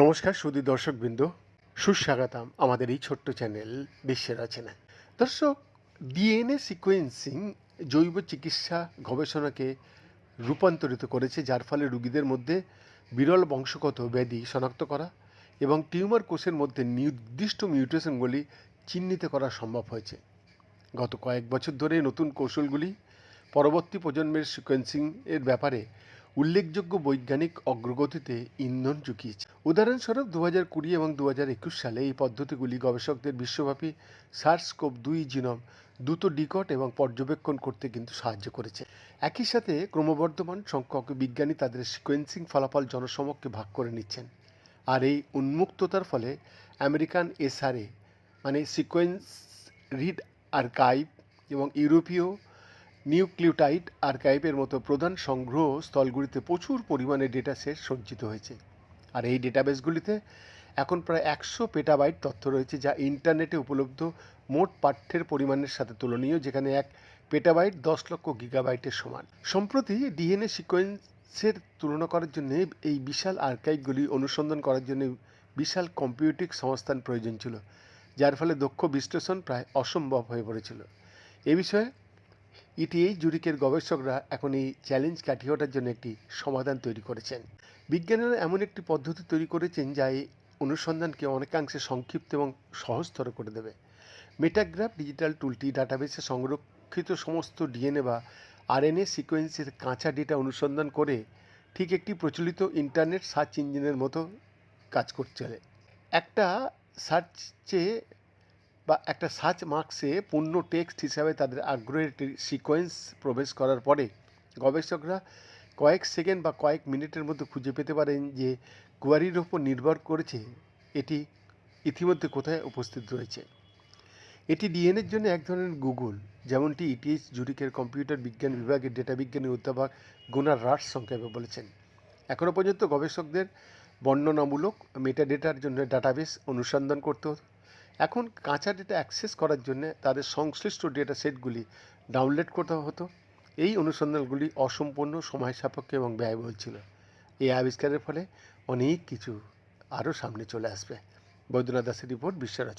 নমস্কার সুদী দর্শকবৃন্দ, সুস্বাগতম আমাদের এই ছোট্ট চ্যানেল বিশ্বের রচনায়। দর্শক ডিএনএ সিকোয়েন্সিং জৈব চিকিৎসা গবেষণাকে রূপান্তরিত করেছে, যার ফলে রোগীদের মধ্যে বিরল বংশগত ব্যাধি শনাক্ত করা এবং টিউমার কোষের মধ্যে নির্দিষ্ট মিউটেশনগুলি চিহ্নিত করা সম্ভব হয়েছে। গত কয়েক বছর ধরে নতুন কৌশলগুলি পরবর্তী প্রজন্মের সিকোয়েন্সিং এর ব্যাপারে উল্লেখযোগ্য বৈজ্ঞানিক অগ্রগতিতে ইন্ধন চুকিয়েছে। উদাহরণস্বরূপ দু হাজার কুড়ি এবং দু হাজার একুশ সালে এই পদ্ধতিগুলি গবেষকদের বিশ্বব্যাপী সার্সকোপ দুই জিনম দ্রুত ডিকট এবং পর্যবেক্ষণ করতে কিন্তু সাহায্য করেছে। একই সাথে ক্রমবর্ধমান সংখ্যক বিজ্ঞানী তাদের সিকোয়েন্সিং ফলাফল জনসমক্ষে ভাগ করে নিচ্ছেন। আর এই উন্মুক্ততার ফলে আমেরিকান এসআরএ মানে সিকোয়েন্স রিড আর্কাইভ এবং ইউরোপীয় নিউক্লিওটাইড আর্কাইভের মতো প্রধান সংগ্রহ স্থলগুলিতে প্রচুর পরিমাণে ডেটা সেট সঞ্চিত হয়েছে। আর এই ডেটাবেসগুলিতে এখন প্রায় একশো পেটাবাইট তথ্য রয়েছে যা ইন্টারনেটে উপলব্ধ মোট পাঠ্যের পরিমাণের সাথে তুলনীয়, যেখানে এক পেটাবাইট দশ লক্ষ গিগাবাইটের সমান। সম্প্রতি ডিএনএ সিকোয়েন্সের তুলনা করার জন্য এই বিশাল আর্কাইভগুলি অনুসন্ধান করার জন্য বিশাল কম্পিউটিক সংস্থান প্রয়োজন ছিল, যার ফলে দক্ষ বিশ্লেষণ প্রায় অসম্ভব হয়ে পড়েছিল। এ বিষয়ে ইটিএই জুরিকের গবেষকরা এখন এই চ্যালেঞ্জ কাটিয়ে ওঠার জন্য একটি সমাধান তৈরি করেছেন। বিজ্ঞানীরা এমন একটি পদ্ধতি তৈরি করেছেন যা এই অনুসন্ধানকে অনেকাংশে সংক্ষিপ্ত এবং সহজতর করে দেবে। মেটাগ্রাফ ডিজিটাল টুলটি ডাটাবেসে সংরক্ষিত সমস্ত ডিএনএ বা আরএনএ সিকোয়েন্সের কাঁচা ডেটা অনুসন্ধান করে ঠিক একটি প্রচলিত ইন্টারনেট সার্চ ইঞ্জিনের মতো কাজ করছে একটা সার্চে বা একটা সার্চ মার্কসে পূর্ণ টেক্সট হিসাবে তাদের আগ্রহের সিকোয়েন্স প্রবেশ করার পরে গবেষকরা কয়েক সেকেন্ড বা কয়েক মিনিটের মধ্যে খুঁজে পেতে পারেন যে কোয়ারির ওপর নির্ভর করেছে এটি ইতিমধ্যে কোথায় উপস্থিত রয়েছে। এটি ডিএনএর জন্য এক ধরনের গুগল যেমনটি ইটিএস জুরিকের কম্পিউটার বিজ্ঞান বিভাগের ডেটা বিজ্ঞানী অধ্যাপক গুনার রাস সংক্ষেপে বলেছেন। এখনও পর্যন্ত গবেষকদের বর্ণনামূলক মেটাডেটার জন্য ডাটাবেস অনুসন্ধান করতে এখন কাঁচা ডেটা অ্যাক্সেস করার জন্য তাদের সংশ্লিষ্ট ডেটা সেটগুলি ডাউনলোড করতে হতো। এই অনুসন্ধানগুলি অসম্পূর্ণ, সময় সাপেক্ষ এবং ব্যয়বহুল ছিল। এই আবিষ্কারের ফলে অনেক কিছু আরও সামনে চলে আসবে। বৈদ্যনাথ দাসের রিপোর্ট বিশ্ব রচনা